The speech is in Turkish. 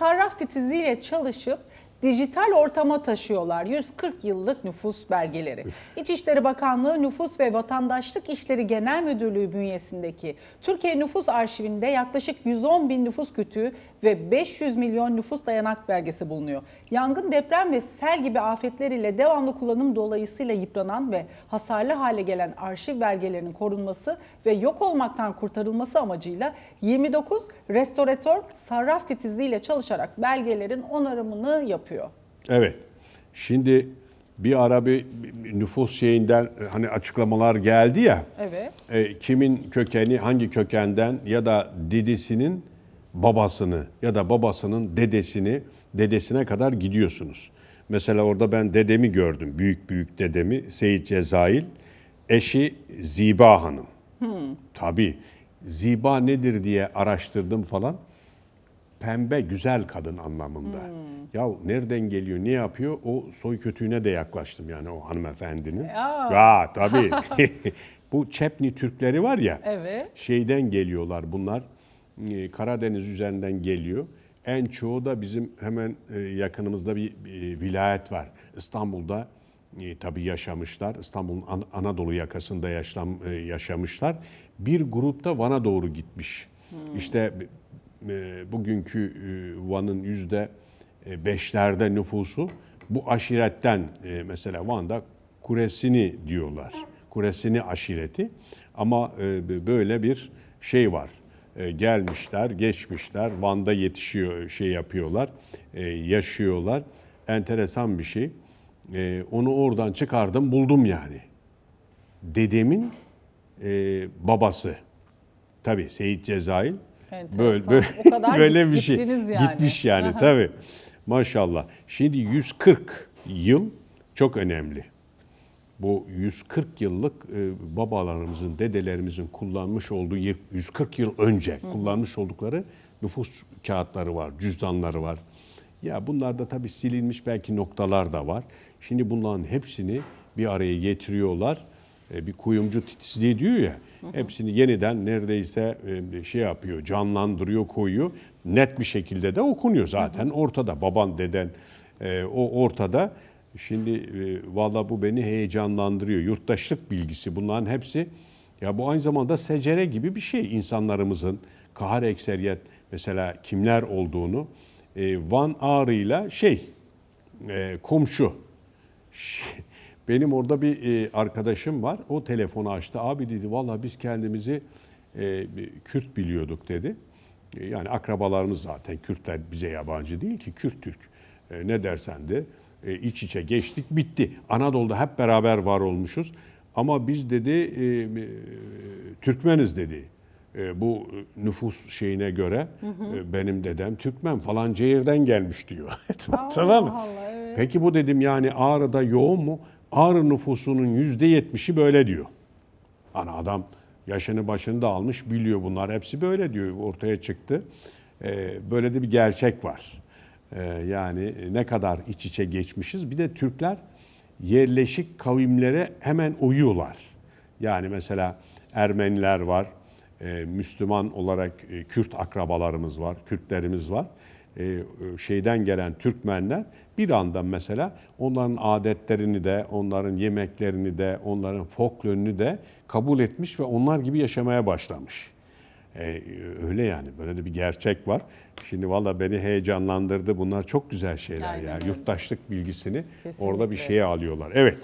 sarraf titizliğiyle çalışıp dijital ortama taşıyorlar 140 yıllık nüfus belgeleri. İçişleri Bakanlığı Nüfus ve Vatandaşlık İşleri Genel Müdürlüğü bünyesindeki Türkiye Nüfus Arşivinde yaklaşık 110 bin nüfus kütüğü ve 500 milyon nüfus dayanak belgesi bulunuyor. Yangın, deprem ve sel gibi afetler ile devamlı kullanım dolayısıyla yıpranan ve hasarlı hale gelen arşiv belgelerinin korunması ve yok olmaktan kurtarılması amacıyla 29 restoratör sarraf titizliğiyle çalışarak belgelerin onarımını yapıyor. Evet. Şimdi bir ara bir nüfus şeyinden hani açıklamalar geldi ya. Evet. e, kimin kökeni, hangi kökenden ya da dedesinin babasını ya da babasının dedesini, dedesine kadar gidiyorsunuz. Mesela orada ben dedemi gördüm, büyük büyük dedemi Seyit Cezail, eşi Ziba Hanım. Tabii. Ziba nedir diye araştırdım falan. Pembe güzel kadın anlamında. Ya nereden geliyor, ne yapıyor? O soy kötüğüne de yaklaştım yani o hanımefendinin. Ya. Ya tabii. Bu Çepni Türkleri var ya. Evet. Şeyden geliyorlar bunlar. e, Karadeniz üzerinden geliyor. En çoğu da bizim hemen e, yakınımızda bir vilayet var. İstanbul'da e, tabii yaşamışlar. İstanbul'un An- Anadolu yakasında yaşam, e, yaşamışlar. Bir grupta Van'a doğru gitmiş. İşte e, bugünkü e, Van'ın yüzde e, beşlerde nüfusu bu aşiretten e, mesela Van'da Kuresini diyorlar. Kuresini aşireti. Ama e, böyle bir şey var. E, gelmişler, geçmişler, Van'da yetişiyor, şey yapıyorlar, e, yaşıyorlar. Enteresan bir şey. E, onu oradan çıkardım, buldum yani. Dedemin e, babası. Tabii Seyit Cezail. Enteresan. Böyle, böyle, O kadar böyle bir şey. yani. Gitmiş yani tabii. Maşallah. Şimdi 140 yıl çok önemli. Bu 140 yıllık e, babalarımızın, dedelerimizin kullanmış olduğu yir- 140 yıl önce kullanmış oldukları nüfus kağıtları var, cüzdanları var. Ya bunlarda tabii silinmiş belki noktalar da var. Şimdi bunların hepsini bir araya getiriyorlar. E, bir kuyumcu titizliği diyor ya. Hepsini yeniden neredeyse e, şey yapıyor, canlandırıyor, koyuyor. Net bir şekilde de okunuyor zaten ortada. Baban, deden e, o ortada. Şimdi valla bu beni heyecanlandırıyor. Yurttaşlık bilgisi bunların hepsi ya bu aynı zamanda secere gibi bir şey insanlarımızın kahar ekseriyet mesela kimler olduğunu Van Ağrı'yla şey komşu. Benim orada bir e, arkadaşım var. O telefonu açtı. Abi dedi valla biz kendimizi e, Kürt biliyorduk dedi. E, yani akrabalarımız zaten Kürtler bize yabancı değil ki Kürt Türk. E, ne dersen de e, iç içe geçtik bitti. Anadolu'da hep beraber var olmuşuz. Ama biz dedi e, e, Türkmeniz dedi. E, bu nüfus şeyine göre e, benim dedem Türkmen falanca yerden gelmiş diyor. tamam mı? Allah, evet. Peki bu dedim yani Ağrı'da yoğun mu? Ağrı nüfusunun yüzde yetmişi böyle diyor. Ana adam yaşını başını da almış biliyor bunlar hepsi böyle diyor ortaya çıktı. Ee, böyle de bir gerçek var. Ee, yani ne kadar iç içe geçmişiz. Bir de Türkler yerleşik kavimlere hemen uyuyorlar. Yani mesela Ermeniler var, e, Müslüman olarak e, Kürt akrabalarımız var, Kürtlerimiz var. E, e, şeyden gelen Türkmenler bir anda mesela onların adetlerini de, onların yemeklerini de, onların folklorunu de kabul etmiş ve onlar gibi yaşamaya başlamış. E, öyle yani böyle de bir gerçek var. Şimdi valla beni heyecanlandırdı. Bunlar çok güzel şeyler Aynen ya. öyle. Yurttaşlık bilgisini Kesinlikle. orada bir şeye alıyorlar. Evet.